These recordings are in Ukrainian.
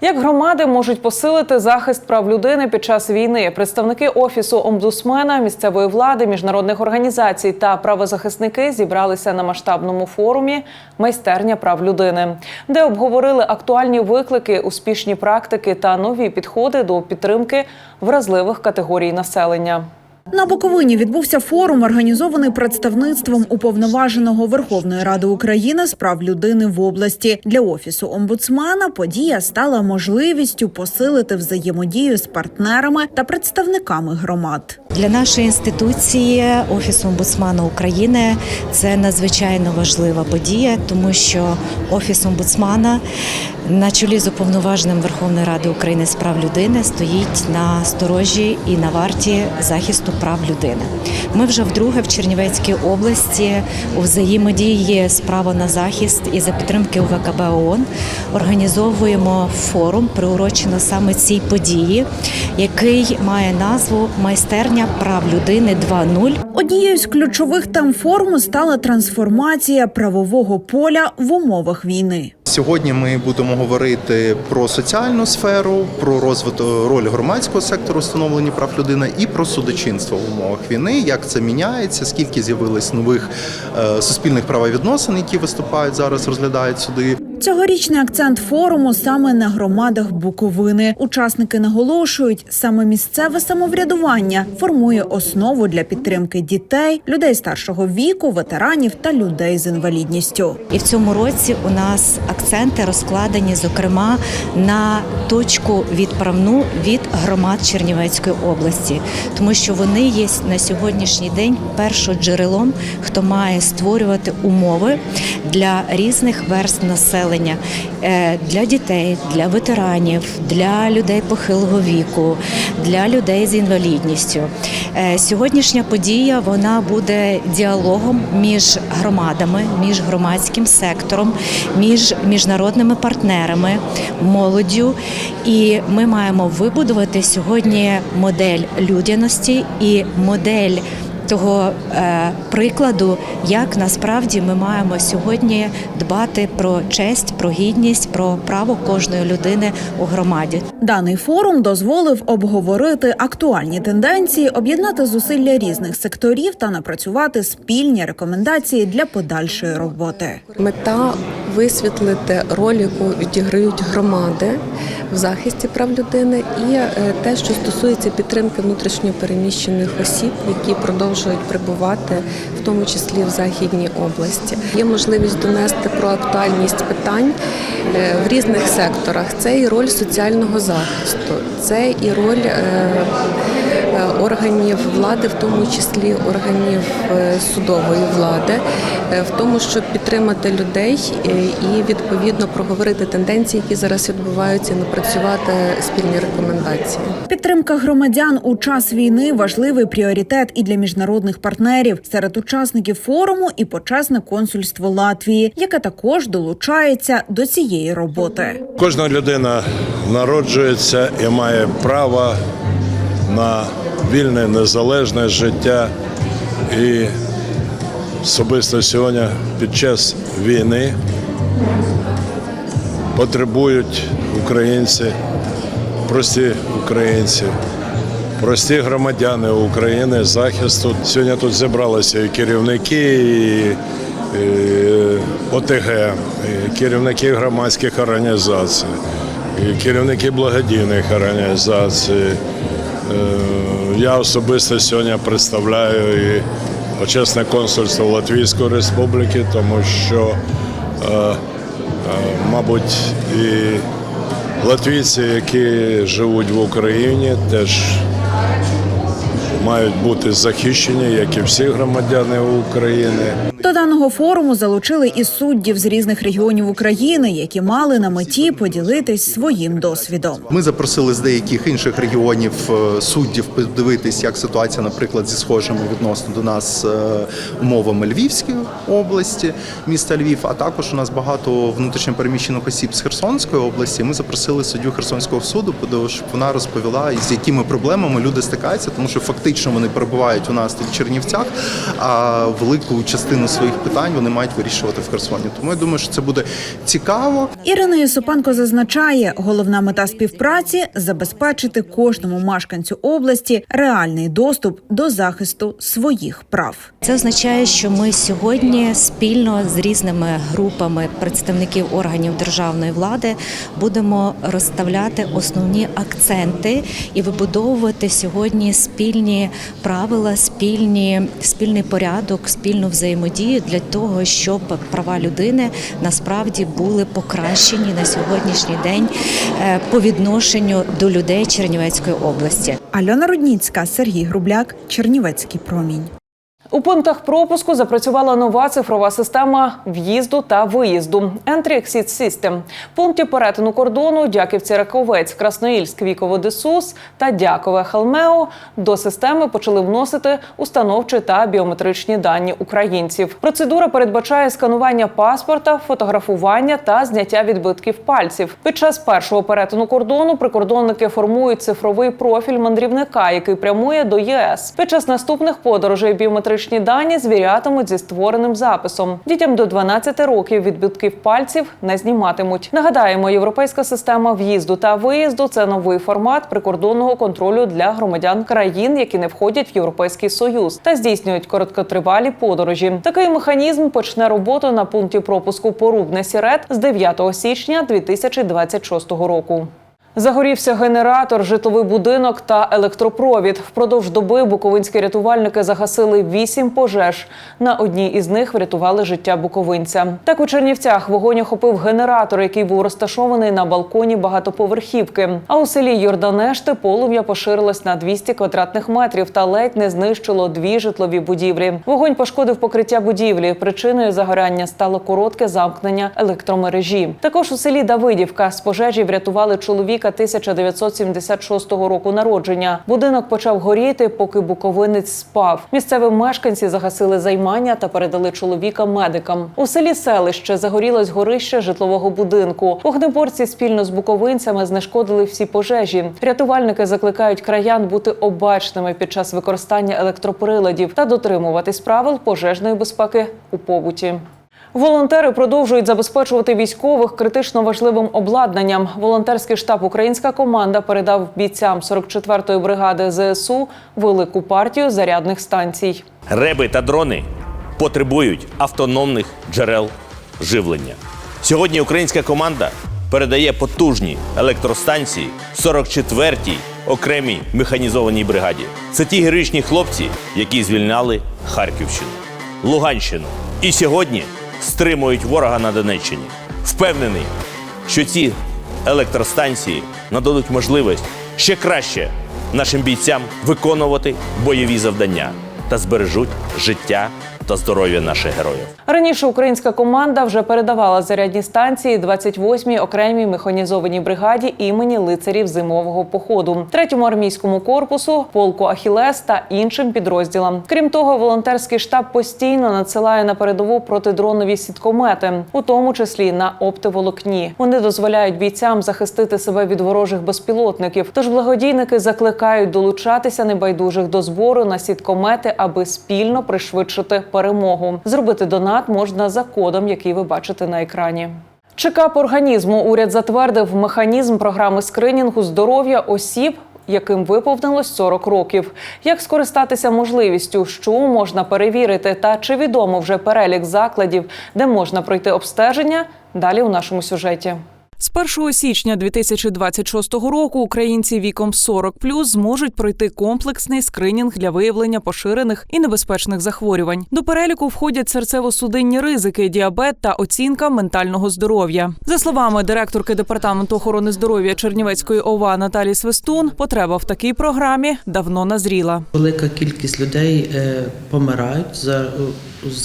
Як громади можуть посилити захист прав людини під час війни? Представники офісу омбудсмена, місцевої влади, міжнародних організацій та правозахисники зібралися на масштабному форумі Майстерня прав людини, де обговорили актуальні виклики, успішні практики та нові підходи до підтримки вразливих категорій населення. На Буковині відбувся форум, організований представництвом уповноваженого Верховної Ради України з прав людини в області. Для офісу омбудсмена подія стала можливістю посилити взаємодію з партнерами та представниками громад. Для нашої інституції Офісу омбудсмана України це надзвичайно важлива подія, тому що офіс омбудсмана на чолі з уповноваженим Верховної Ради України з прав людини стоїть на сторожі і на варті захисту прав людини. Ми вже вдруге в Чернівецькій області у взаємодії з право на захист і за підтримки УВКБ ООН організовуємо форум, приурочено саме цій події, який має назву Майстерня прав людини 2.0. Однією з ключових тем форуму стала трансформація правового поля в умовах війни. Сьогодні ми будемо говорити про соціальну сферу, про розвиток роль громадського сектору встановлення прав людини і про судочинство в умовах війни, як це міняється, скільки з'явилось нових е, суспільних правовідносин, які виступають зараз, розглядають суди. Цьогорічний акцент форуму саме на громадах Буковини. Учасники наголошують, саме місцеве самоврядування формує основу для підтримки дітей, людей старшого віку, ветеранів та людей з інвалідністю. І в цьому році у нас акценти розкладені, зокрема, на точку відправну від громад Чернівецької області, тому що вони є на сьогоднішній день першоджерелом, хто має створювати умови для різних верст населення, е, для дітей, для ветеранів, для людей похилого віку, для людей з інвалідністю. Е, Сьогоднішня подія вона буде діалогом між громадами, між громадським сектором, між міжнародними партнерами, молоддю. І ми маємо вибудувати сьогодні модель людяності і модель. Того е, прикладу, як насправді ми маємо сьогодні дбати про честь, про гідність, про право кожної людини у громаді. Даний форум дозволив обговорити актуальні тенденції, об'єднати зусилля різних секторів та напрацювати спільні рекомендації для подальшої роботи. Мета висвітлити роль, яку відіграють громади в захисті прав людини, і е, те, що стосується підтримки внутрішньопереміщених осіб, які продовжують прибувати, в тому числі в західній області. Є можливість донести про актуальність питань е, в різних секторах. Це і роль соціального захисту, це і роль. е, е, Органів влади, в тому числі органів судової влади, в тому, щоб підтримати людей і відповідно проговорити тенденції, які зараз відбуваються, і напрацювати спільні рекомендації. Підтримка громадян у час війни важливий пріоритет і для міжнародних партнерів. Серед учасників форуму і почесне консульство Латвії, яке також долучається до цієї роботи. Кожна людина народжується і має право на вільне незалежне життя. І особисто сьогодні під час війни потребують українці, прості українці, прості громадяни України захисту. Сьогодні тут зібралися і керівники, і, ОТГ, керівники громадських організацій, і керівники благодійних організацій. Е, Я особисто сьогодні представляю і почесне консульство Латвійської Республіки, тому що, е, е, мабуть, і латвійці, які живуть в Україні, теж Thank you. Мають бути захищені, як і всі громадяни України. До даного форуму залучили і суддів з різних регіонів України, які мали на меті поділитись своїм досвідом. Ми запросили з деяких інших регіонів е, суддів подивитись, як ситуація, наприклад, зі схожими відносно до нас е, умовами Львівської області, міста Львів. А також у нас багато внутрішньопереміщених осіб з Херсонської області. Ми запросили суддю Херсонського суду, щоб вона розповіла, з якими проблемами люди стикаються, тому що фактично вони перебувають у нас тут в Чернівцях, а велику частину своїх питань вони мають вирішувати в Херсоні. Тому я думаю, що це буде цікаво. Ірина Єсипенко зазначає, головна мета співпраці забезпечити кожному мешканцю області реальний доступ до захисту своїх прав. Це означає, що ми сьогодні спільно з різними групами представників органів державної влади будемо розставляти основні акценти і вибудовувати сьогодні спільні правила, спільні спільний порядок, спільну взаємодію для того, щоб права людини насправді були покращені на сьогоднішній день е, по відношенню до людей Чернівецької області. Альона Рудніцька, Сергій Грубляк, Чернівецький промінь. У пунктах пропуску запрацювала нова цифрова система в'їзду та виїзду Entry Exit System. В пункті перетину кордону Дяківці Раковець, Красноїльськ, Віково Десус та Дякове Халмео до системи почали вносити установчі та біометричні дані українців. Процедура передбачає сканування паспорта, фотографування та зняття відбитків пальців. Під час першого перетину кордону прикордонники формують цифровий профіль мандрівника, який прямує до ЄС. Під час наступних подорожей біометричні дані звірятимуть зі створеним записом. Дітям до 12 років відбитків пальців не зніматимуть. Нагадаємо, європейська система в'їзду та виїзду це новий формат прикордонного контролю для громадян країн, які не входять в європейський союз та здійснюють короткотривалі подорожі. Такий механізм почне роботу на пункті пропуску Порубне Сірет з 9 січня 2026 року. Загорівся генератор, житловий будинок та електропровід. Впродовж доби буковинські рятувальники загасили вісім пожеж. На одній із них врятували життя буковинця. Так у Чернівцях вогонь охопив генератор, який був розташований на балконі багатоповерхівки. А у селі Йорданешти полум'я поширилось на 200 квадратних метрів та ледь не знищило дві житлові будівлі. Вогонь пошкодив покриття будівлі. Причиною загоряння стало коротке замкнення електромережі. Також у селі Давидівка з пожежі врятували чоловіка 1976 року народження. Будинок почав горіти, поки буковинець спав. Місцеві мешканці загасили займання та передали чоловіка медикам. У селі селище загорілось горище житлового будинку. Вогнеборці спільно з буковинцями знешкодили всі пожежі. Рятувальники закликають краян бути обачними під час використання електроприладів та дотримуватись правил пожежної безпеки у побуті. Волонтери продовжують забезпечувати військових критично важливим обладнанням. Волонтерський штаб Українська команда передав бійцям 44-ї бригади ЗСУ велику партію зарядних станцій. Реби та дрони потребують автономних джерел живлення. Сьогодні українська команда передає потужні електростанції 44-й окремій механізованій бригаді. Це ті героїчні хлопці, які звільняли Харківщину, Луганщину і сьогодні стримують ворога на Донеччині. Впевнений, що ці електростанції нададуть можливість ще краще нашим бійцям виконувати бойові завдання та збережуть життя та здоров'я наших героїв. Раніше українська команда вже передавала зарядні станції 28-й окремій механізованій бригаді імені лицарів зимового походу, третьому армійському корпусу, полку Ахілес та іншим підрозділам. Крім того, волонтерський штаб постійно надсилає на передову протидронові сіткомети, у тому числі на оптоволокні. Вони дозволяють бійцям захистити себе від ворожих безпілотників. Тож благодійники закликають долучатися небайдужих до збору на сіткомети, аби спільно пришвидшити перемогу. Зробити донат можна за кодом, який ви бачите на екрані. Чекап організму уряд затвердив механізм програми скринінгу здоров'я осіб. Яким виповнилось 40 років, як скористатися можливістю, що можна перевірити, та чи відомо вже перелік закладів, де можна пройти обстеження? Далі у нашому сюжеті. З 1 січня 2026 року українці віком 40+, зможуть пройти комплексний скринінг для виявлення поширених і небезпечних захворювань. До переліку входять серцево-судинні ризики, діабет та оцінка ментального здоров'я. За словами директорки департаменту охорони здоров'я Чернівецької ОВА Наталі Свистун, потреба в такій програмі давно назріла. Велика кількість людей е, помирають за,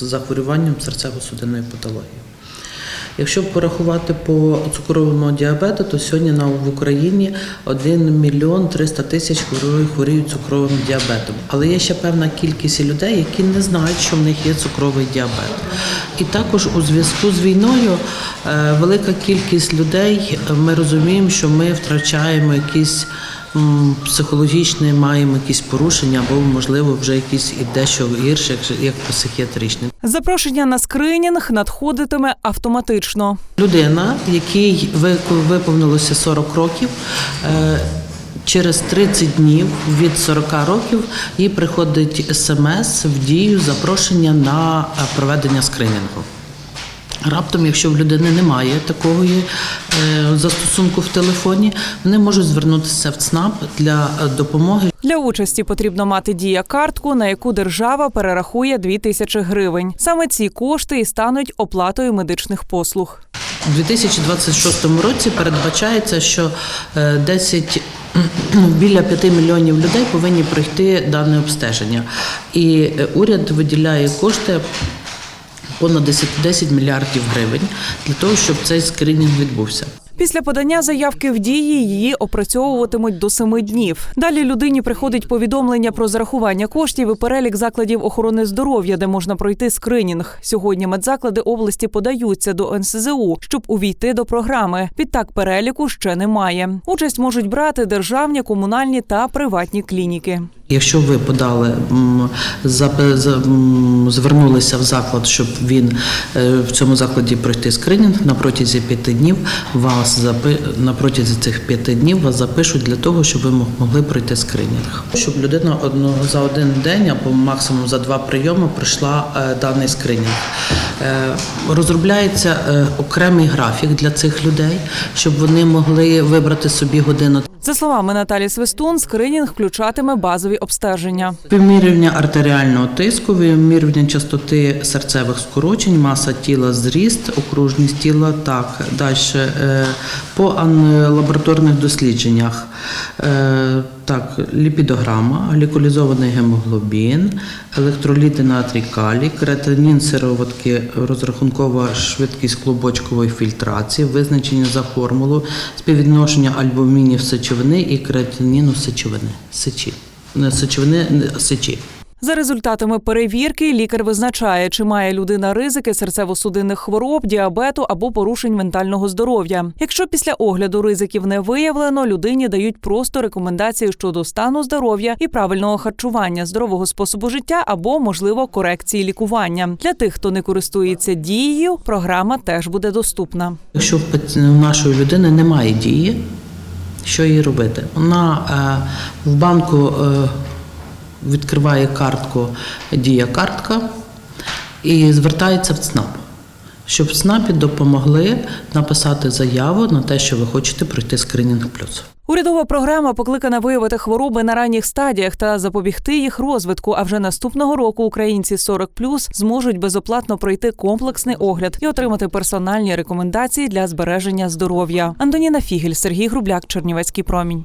захворюванням серцево-судинної патології. Якщо порахувати по цукровому діабету, то сьогодні на в Україні 1 мільйон 300 тисяч хворі- хворіють цукровим діабетом. Але є ще певна кількість людей, які не знають, що в них є цукровий діабет. І також у зв'язку з війною е, велика кількість людей, ми розуміємо, що ми втрачаємо якісь м, психологічні, маємо якісь порушення, або можливо вже якісь і дещо гірше, як- психіатричні. Запрошення на скринінг надходитиме автоматично. Людина, якій виповнилося 40 років. е, Через 30 днів від 40 років їй приходить смс в дію запрошення на е, проведення скринінгу. Раптом, якщо в людини немає такого е, застосунку в телефоні, вони можуть звернутися в ЦНАП для е, допомоги Для участі потрібно мати дія картку, на яку держава перерахує 2 тисячі гривень. Саме ці кошти і стануть оплатою медичних послуг. У 2026 році передбачається, що е, 10 біля 5 мільйонів людей повинні пройти дане обстеження. І уряд виділяє кошти понад 10, 10 мільярдів гривень для того, щоб цей скринінг відбувся. Після подання заявки в дії її опрацьовуватимуть до семи днів. Далі людині приходить повідомлення про зарахування коштів і перелік закладів охорони здоров'я, де можна пройти скринінг. Сьогодні медзаклади області подаються до НСЗУ, щоб увійти до програми. Відтак переліку ще немає. Участь можуть брати державні, комунальні та приватні клініки. Якщо ви подали звернулися в заклад, щоб він е, в цьому закладі пройти скринінг на протязі п'яти днів, вас запи на протязі цих п'яти днів вас запишуть для того, щоб ви мо- могли пройти скринінг. Щоб людина одного за один день або максимум за два прийоми пройшла е, даний скринінг. Е, Розробляється е, окремий графік для цих людей, щоб вони могли вибрати собі годину За словами Наталі Свистун, скринінг включатиме базові обстеження. Вимірювання артеріального тиску, вимірювання частоти серцевих скорочень, маса тіла, зріст, окружність тіла. Так, далі по лабораторних дослідженнях. Так, ліпідограма, гліколізований гемоглобін, електроліти натрій калій, креатинін сироватки, розрахункова швидкість клубочкової фільтрації, визначення за формулу, співвідношення альбумінів сечовини і креатиніну сечовини. Сечі. Сечовини, сечі. За результатами перевірки лікар визначає, чи має людина ризики серцево-судинних хвороб, діабету або порушень ментального здоров'я. Якщо після огляду ризиків не виявлено, людині дають просто рекомендації щодо стану здоров'я і правильного харчування, здорового способу життя або, можливо, корекції лікування. Для тих, хто не користується дією, програма теж буде доступна. Якщо в нашої людини немає дії, що їй робити? Вона е, в банку е, відкриває картку Дія картка і звертається в ЦНАП, щоб в ЦНАПі допомогли написати заяву на те, що ви хочете пройти скринінг плюс. Урядова програма покликана виявити хвороби на ранніх стадіях та запобігти їх розвитку. А вже наступного року українці 40+, зможуть безоплатно пройти комплексний огляд і отримати персональні рекомендації для збереження здоров'я. Антоніна Фігель, Сергій Грубляк, Чернівецький промінь.